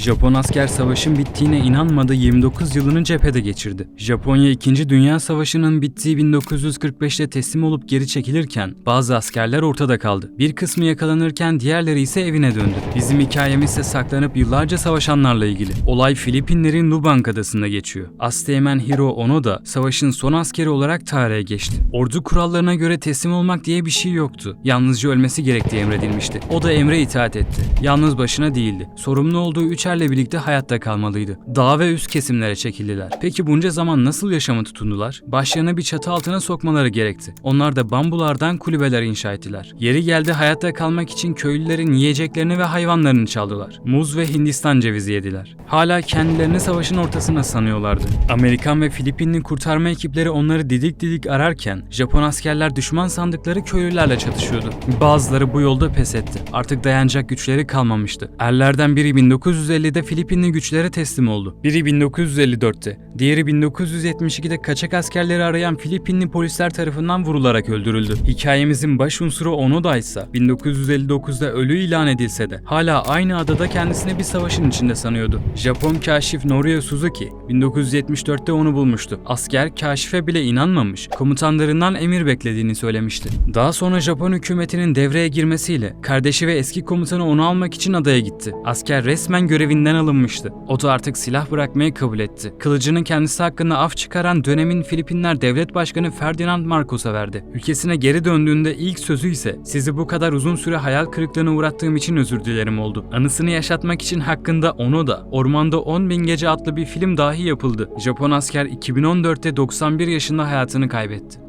Japon asker savaşın bittiğine inanmadı 29 yılını cephede geçirdi. Japonya 2. Dünya Savaşı'nın bittiği 1945'te teslim olup geri çekilirken bazı askerler ortada kaldı. Bir kısmı yakalanırken diğerleri ise evine döndü. Bizim hikayemiz ise saklanıp yıllarca savaşanlarla ilgili. Olay Filipinlerin Lubang adasında geçiyor. Asteğmen Hiro Onoda savaşın son askeri olarak tarihe geçti. Ordu kurallarına göre teslim olmak diye bir şey yoktu. Yalnızca ölmesi gerektiği emredilmişti. O da emre itaat etti. Yalnız başına değildi. Sorumlu olduğu 3 gençlerle birlikte hayatta kalmalıydı. Dağ ve üst kesimlere çekildiler. Peki bunca zaman nasıl yaşama tutundular? Başlarına bir çatı altına sokmaları gerekti. Onlar da bambulardan kulübeler inşa ettiler. Yeri geldi hayatta kalmak için köylülerin yiyeceklerini ve hayvanlarını çaldılar. Muz ve Hindistan cevizi yediler. Hala kendilerini savaşın ortasına sanıyorlardı. Amerikan ve Filipinli kurtarma ekipleri onları didik didik ararken Japon askerler düşman sandıkları köylülerle çatışıyordu. Bazıları bu yolda pes etti. Artık dayanacak güçleri kalmamıştı. Erlerden biri 1950 1950'de Filipinli güçlere teslim oldu. Biri 1954'te, diğeri 1972'de kaçak askerleri arayan Filipinli polisler tarafından vurularak öldürüldü. Hikayemizin baş unsuru Onoda ise 1959'da ölü ilan edilse de hala aynı adada kendisini bir savaşın içinde sanıyordu. Japon kaşif Norio Suzuki 1974'te onu bulmuştu. Asker kaşife bile inanmamış, komutanlarından emir beklediğini söylemişti. Daha sonra Japon hükümetinin devreye girmesiyle kardeşi ve eski komutanı onu almak için adaya gitti. Asker resmen görevinden alınmıştı. O da artık silah bırakmayı kabul etti. Kılıcının kendisi hakkında af çıkaran dönemin Filipinler Devlet Başkanı Ferdinand Marcos'a verdi. Ülkesine geri döndüğünde ilk sözü ise sizi bu kadar uzun süre hayal kırıklığına uğrattığım için özür dilerim oldu. Anısını yaşatmak için hakkında onu da Ormanda 10 bin gece adlı bir film dahi yapıldı. Japon asker 2014'te 91 yaşında hayatını kaybetti.